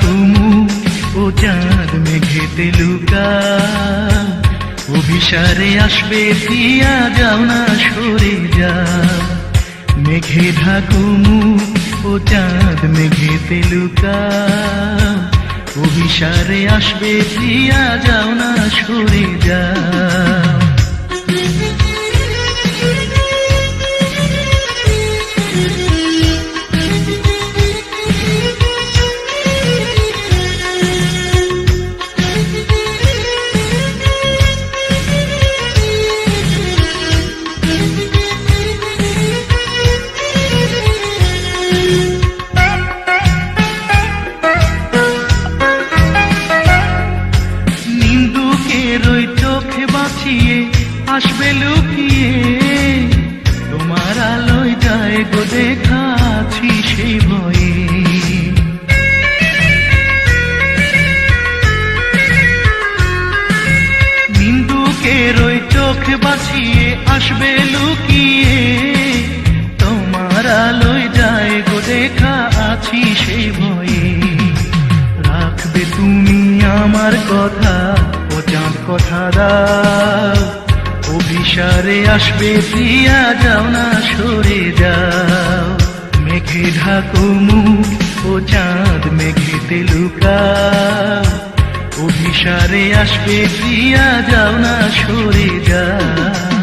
কুমু ও চাঁদ মেঘেতে লুকা। অভিসারে আসবে দিয়া যাও না সরে যা। মেঘে ঢাকুমু ও চাঁদ মেঘেতে লুকা। অভিসারে আসবে দিয়া যাও না সরে যা। গো দেখাছি সেই ভয়ে নিন্দুকের ওই চোখে বাঁচিয়ে আসবে লুকিয়ে। তোমার আলোয় যায় গো দেখা আছি সেই ভয়ে রাখবে তুমি আমার কথা ও চাঁদ কথা দাও। অভিসারে আসবে প্রিয়া, যাও না সরে যাও। মেঘে ঢাকো মুখ ও চাঁদ মেঘেতে লুকা অভিসারে আসবে প্রিয়া যাও না সরে যাও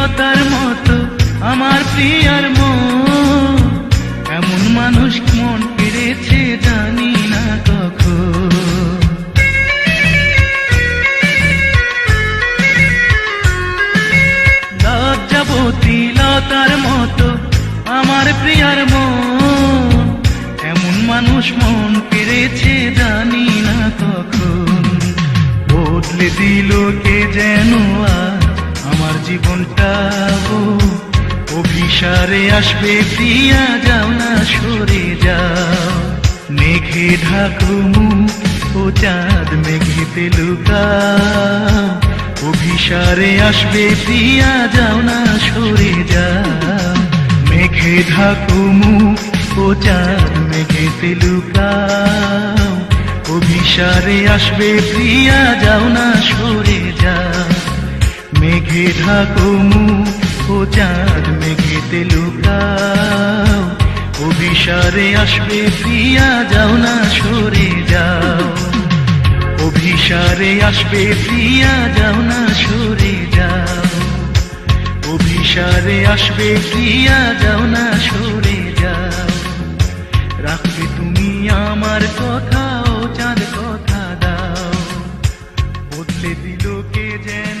লতার মতো, আমার প্রিয়ার মন। এমন মানুষ মন পেরেছে জানি না কখন। লজ্জাবতী লতার মতো, আমার প্রিয়ার মন। এমন মানুষ মন কেড়েছে জানি না কখন। বদলে দিল কে যেন আজ আমার জীবনটা গো অভিসারে আসবে, প্রিয়া, যাও না সরে যাও। মেঘে ঢাকো মুখ ও চাঁদ মেঘেতে লুকাও। অভিসারে আসবে, প্রিয়া, যাও না সরে যাও। মেঘে ঢাকো মুখ ও চাঁদ মেঘেতে লুকাও। অভিসারে আসবে, প্রিয়া, যাও না সরে যাও। মেঘে ঢাকো মুখ ও চাঁদ মেঘেতে লুকাও অভিসারে আসবে প্রিয়া, যাও না সরে যাও। অভিসারে আসবে প্রিয়া, যাও না সরে যাও। অভিসারে আসবে প্রিয়া, যাও না সরে যাও। রাখবে তুমি আমার কথা ও চাঁদ কথা দাও। বদলে দিল কে যেন